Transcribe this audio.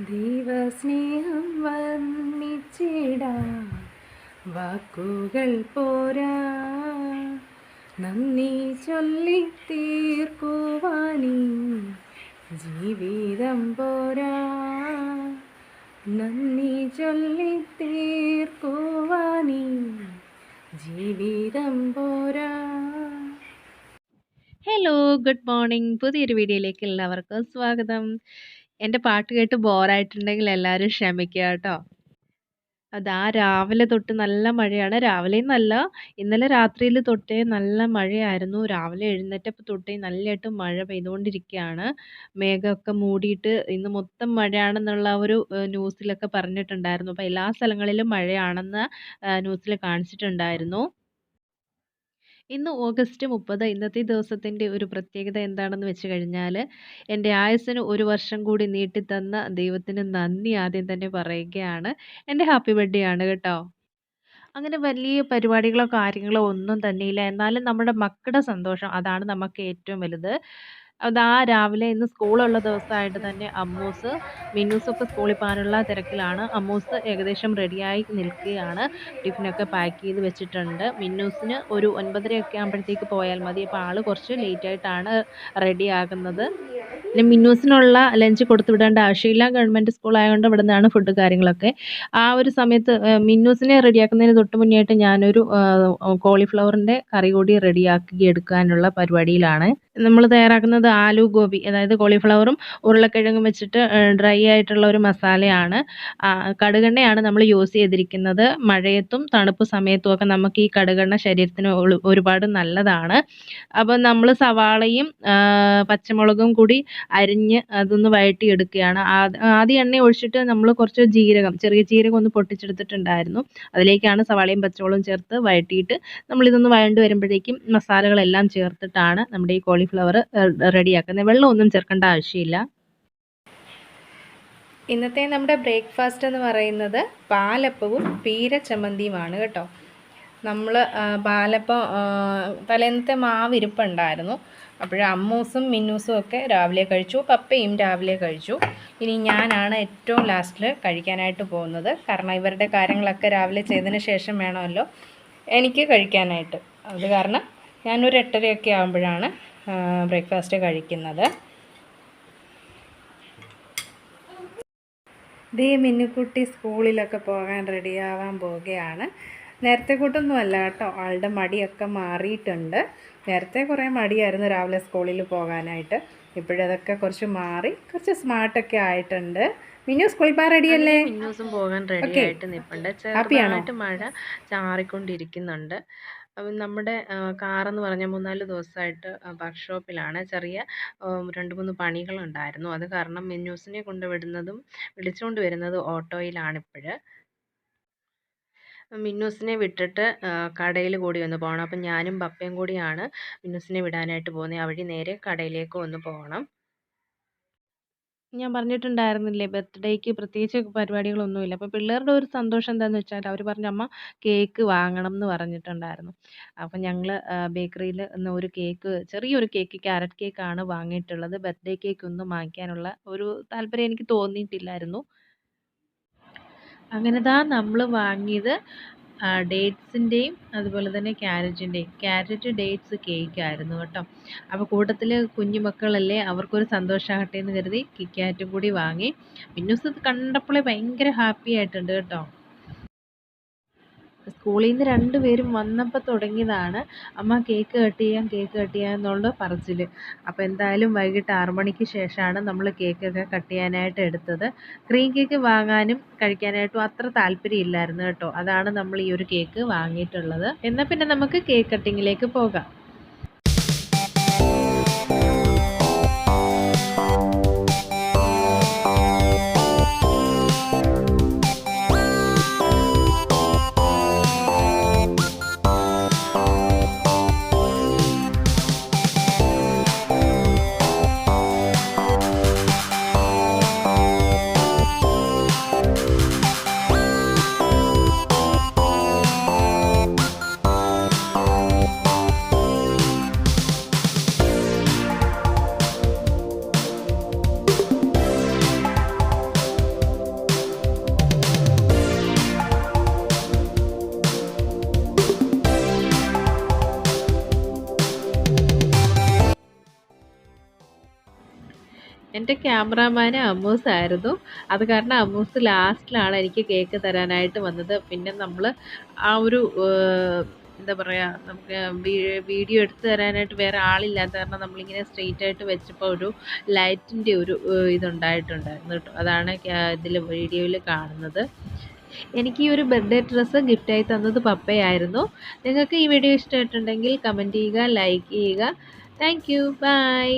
ദൈവസ്നേഹം വർണിച്ചിടാ വാക്കുകൾ പോരാ. നന്ദി ചൊല്ലി തീർക്കുവാനീ. ജീവിതം പോരാ. നന്ദി ചൊല്ലി തീർക്കുവാനീ. ജീവിതം പോരാ. ഹലോ ഗുഡ് മോർണിംഗ് പുതിയൊരു വീഡിയോയിലേക്ക് എല്ലാവർക്കും സ്വാഗതം. എന്റെ പാട്ട് കേട്ട് ബോറായിട്ടുണ്ടെങ്കിൽ എല്ലാവരും ക്ഷമിക്കുക കേട്ടോ. അതാ രാവിലെ തൊട്ട് നല്ല മഴയാണ്. രാവിലെയും നല്ല ഇന്നലെ രാത്രിയിൽ തൊട്ടേ നല്ല മഴയായിരുന്നു. രാവിലെ എഴുന്നേറ്റപ്പോൾ തൊട്ടേ നല്ലതായിട്ട് മഴ പെയ്തുകൊണ്ടിരിക്കുകയാണ്. മേഘമൊക്കെ മൂടിയിട്ട് ഇന്ന് മൊത്തം മഴയാണെന്നുള്ള ഒരു ന്യൂസിലൊക്കെ പറഞ്ഞിട്ടുണ്ടായിരുന്നു. അപ്പോൾ എല്ലാ സ്ഥലങ്ങളിലും മഴയാണെന്ന് ന്യൂസിൽ കാണിച്ചിട്ടുണ്ടായിരുന്നു. ഇന്ന് ഓഗസ്റ്റ് മുപ്പത് ഇന്നത്തെ ദിവസത്തിന്റെ ഒരു പ്രത്യേകത എന്താണെന്ന് വെച്ച് കഴിഞ്ഞാൽ എന്റെ ആയുസ്സിന് ഒരു വർഷം കൂടി നീട്ടിത്തന്ന ദൈവത്തിന് നന്ദി ആദ്യം തന്നെ പറയുകയാണ്. എന്റെ ഹാപ്പി ബർത്ത്ഡേ ആണ് കേട്ടോ. അങ്ങനെ വലിയ പരിപാടികളോ കാര്യങ്ങളോ ഒന്നും തന്നെയില്ല. എന്നാലും നമ്മുടെ മക്കളുടെ സന്തോഷം അതാണ് നമുക്ക് ഏറ്റവും വലുത്. അതാ രാവിലെ ഇന്ന് സ്കൂളുള്ള ദിവസമായിട്ട് തന്നെ അമ്മൂസ് മിന്നൂസ് ഒക്കെ സ്കൂളിൽ പോകാനുള്ള തിരക്കിലാണ്. അമ്മൂസ് ഏകദേശം റെഡിയായി നിൽക്കുകയാണ്. ടിഫിനൊക്കെ പാക്ക് ചെയ്ത് വെച്ചിട്ടുണ്ട്. മിന്നൂസിന് ഒരു ഒൻപതരയൊക്കെ ആകുമ്പോഴത്തേക്ക് പോയാൽ മതി. അപ്പോൾ ആൾ കുറച്ച് ലേറ്റായിട്ടാണ് റെഡി ആകുന്നത്. പിന്നെ മിന്നൂസിനുള്ള ലഞ്ച് കൊടുത്തു വിടേണ്ട ആവശ്യമില്ല. ഗവൺമെന്റ് സ്കൂൾ ആയതുകൊണ്ട് ഇവിടെ നിന്നാണ് ഫുഡ് കാര്യങ്ങളൊക്കെ. ആ ഒരു സമയത്ത് മിന്നൂസിനെ റെഡിയാക്കുന്നതിന് തൊട്ട് മുന്നേയായിട്ട് ഞാനൊരു കോളിഫ്ലവറിന്റെ കറി കൂടി റെഡിയാക്കി എടുക്കാനുള്ള പരിപാടിയിലാണ്. നമ്മൾ തയ്യാറാക്കുന്നത് ആലു ഗോബി അതായത് കോളിഫ്ലവറും ഉരുളക്കിഴങ്ങും വെച്ചിട്ട് ഡ്രൈ ആയിട്ടുള്ള ഒരു മസാലയാണ്. കടുകെണ്ണയാണ് നമ്മൾ യൂസ് ചെയ്തിരിക്കുന്നത്. മഴയത്തും തണുപ്പ് സമയത്തും ഒക്കെ നമുക്ക് ഈ കടുകെണ്ണ ശരീരത്തിന് ഒരുപാട് നല്ലതാണ്. അപ്പോൾ നമ്മൾ സവാളയും പച്ചമുളകും കൂടി അരിഞ്ഞ് അതൊന്ന് വഴറ്റി എടുക്കുകയാണ് ആദ്യ എണ്ണ ഒഴിച്ചിട്ട് നമ്മൾ കുറച്ച് ജീരകം ചെറിയ ജീരകം ഒന്ന് പൊട്ടിച്ചെടുത്തിട്ടുണ്ടായിരുന്നു. അതിലേക്കാണ് സവാളയും പച്ചമുളകും ചേർത്ത് വഴറ്റിയിട്ട് നമ്മളിതൊന്ന് വഴണ്ട് വരുമ്പോഴേക്കും മസാലകളെല്ലാം ചേർത്തിട്ടാണ് നമ്മുടെ ഈ കോളിഫ്ലവർ റെഡിയാക്കുന്നത്. വെള്ളമൊന്നും ചേർക്കേണ്ട ആവശ്യമില്ല. ഇന്നത്തെ നമ്മുടെ ബ്രേക്ക്ഫാസ്റ്റ് എന്ന് പറയുന്നത് പാലപ്പവും പീര ചമ്മന്തിയുമാണ് കേട്ടോ നമ്മൾ പാലപ്പം തലേന്നത്തെ മാവ് ഇരിപ്പുണ്ടായിരുന്നു അമ്മൂസും മിന്നൂസും ഒക്കെ രാവിലെ കഴിച്ചു പപ്പയും രാവിലെ കഴിച്ചു. ഇനി ഞാനാണ് ഏറ്റവും ലാസ്റ്റിൽ കഴിക്കാനായിട്ട് പോകുന്നത്. കാരണം ഇവരുടെ കാര്യങ്ങളൊക്കെ രാവിലെ ചെയ്തതിന് ശേഷം വേണമല്ലോ എനിക്ക് കഴിക്കാനായിട്ട്. അത് കാരണം ഞാനൊരു എട്ടരയൊക്കെ ആകുമ്പോഴാണ് ബ്രേക്ക്ഫാസ്റ്റ് കഴിക്കുന്നത്. ദേ മിന്നുക്കുട്ടി സ്കൂളിലൊക്കെ പോകാൻ റെഡിയാവാൻ പോവുകയാണ്. നേരത്തെ കൂട്ടൊന്നും അല്ല കേട്ടോ. ആളുടെ മടിയൊക്കെ മാറിയിട്ടുണ്ട്. നേരത്തെ കുറേ മടിയായിരുന്നു രാവിലെ സ്കൂളിൽ പോകാനായിട്ട്. ഇപ്പോഴതൊക്കെ കുറച്ച് മാറി കുറച്ച് സ്മാർട്ടൊക്കെ ആയിട്ടുണ്ട്. മിന്നു സ്കൂളിൽ പോകാൻ റെഡിയല്ലേ മിന്നൂസും പോകാൻ റെഡി. ആയിട്ട് നിൽപ്പുണ്ട് ചെറുതായിട്ട് മഴ ചാറിക്കൊണ്ടിരിക്കുന്നുണ്ട്. അപ്പം നമ്മുടെ കാറെന്ന് പറഞ്ഞാൽ മൂന്നാൽ ദിവസമായിട്ട് വർക്ക്ഷോപ്പിലാണ്. ചെറിയ രണ്ട് മൂന്ന് പണികളുണ്ടായിരുന്നു. അത് കാരണം മിന്നൂസിനെ കൊണ്ടുവിടുന്നതും വിളിച്ചുകൊണ്ട് വരുന്നതും ഓട്ടോയിലാണിപ്പോൾ മിന്നൂസിനെ വിട്ടിട്ട് കടയിൽ കൂടി ഒന്ന് പോകണം അപ്പം ഞാനും പപ്പയും കൂടിയാണ് മിന്നൂസിനെ വിടാനായിട്ട് പോകുന്നത് ആ നേരെ കടയിലേക്ക് ഒന്ന് പോകണം ഞാൻ പറഞ്ഞിട്ടുണ്ടായിരുന്നില്ലേ ബർത്ത്ഡേക്ക് പ്രത്യേകിച്ച് പരിപാടികളൊന്നുമില്ല. അപ്പോൾ പിള്ളേരുടെ ഒരു സന്തോഷം എന്താണെന്ന് വെച്ചാൽ അവർ പറഞ്ഞു അമ്മ കേക്ക് വാങ്ങണം എന്ന് പറഞ്ഞിട്ടുണ്ടായിരുന്നു. അപ്പോൾ ഞങ്ങൾ ബേക്കറിയിൽ നിന്ന് ഒരു കേക്ക് ചെറിയൊരു കേക്ക് ക്യാരറ്റ് കേക്കാണ് വാങ്ങിയിട്ടുള്ളത്. ബർത്ത്ഡേ കേക്ക് ഒന്നും വാങ്ങിക്കാനുള്ള ഒരു താല്പര്യം എനിക്ക് തോന്നിയിട്ടില്ലായിരുന്നു. അങ്ങനെ ദാ നമ്മൾ വാങ്ങിയത്. ഡേറ്റ്സിന്റെയും അതുപോലെ തന്നെ ക്യാരറ്റിന്റെയും ക്യാരറ്റ് ഡേറ്റ്സ് കേക്ക് ആയിരുന്നു കേട്ടോ. അപ്പോൾ കൂട്ടത്തിൽ കുഞ്ഞുമക്കളല്ലേ അവർക്കൊരു സന്തോഷമാകട്ടെ എന്ന് കരുതി കിക്കാറ്റും കൂടി വാങ്ങി. മിന്നൂസ് ഇത് കണ്ടപ്പോഴേ ഭയങ്കര ഹാപ്പി ആയിട്ടുണ്ട് കേട്ടോ. സ്കൂളിൽ നിന്ന് രണ്ടുപേരും വന്നപ്പോൾ തുടങ്ങിയതാണ്. അമ്മ കേക്ക് കട്ട് ചെയ്യാം കേക്ക് കട്ട് ചെയ്യാം എന്നുള്ള പറച്ചിൽ അപ്പോൾ എന്തായാലും വൈകിട്ട് ആറ് മണിക്ക് ശേഷമാണ് നമ്മൾ കേക്കൊക്കെ കട്ട് ചെയ്യാനായിട്ട് എടുത്തത്. ക്രീം കേക്ക് വാങ്ങാനും കഴിക്കാനായിട്ടും അത്ര താല്പര്യമില്ലായിരുന്നു കേട്ടോ. അതാണ് നമ്മൾ ഈ ഒരു കേക്ക് വാങ്ങിയിട്ടുള്ളത്. എന്നാൽ പിന്നെ നമുക്ക് കേക്ക് കട്ടിങ്ങിലേക്ക് പോകാം. എന്റെ ക്യാമറാമാൻ അമ്മൂസ് ആയിരുന്നു അത് കാരണം അമ്മൂസ് ലാസ്റ്റിലാണ് എനിക്ക് കേക്ക് തരാനായിട്ട് വന്നത്. പിന്നെ നമ്മൾ ആ ഒരു എന്താ പറയുക നമുക്ക് വീഡിയോ എടുത്തു തരാനായിട്ട് വേറെ ആളില്ലാത്ത കാരണം നമ്മളിങ്ങനെ സ്ട്രെയിറ്റ് ആയിട്ട് വെച്ചപ്പോൾ ഒരു ലൈറ്റിന്റെ ഒരു ഇതുണ്ടായിട്ടുണ്ടായിരുന്നു കേട്ടോ. അതാണ് ഇതിൽ വീഡിയോയിൽ കാണുന്നത്. എനിക്ക് ഈ ഒരു ബർത്ത്ഡേ ഡ്രസ്സ് ഗിഫ്റ്റായി തന്നത് പപ്പയായിരുന്നു. നിങ്ങൾക്ക് ഈ വീഡിയോ ഇഷ്ടമായിട്ടുണ്ടെങ്കിൽ കമന്റ് ചെയ്യുക ലൈക്ക് ചെയ്യുക. Thank you. ബൈ.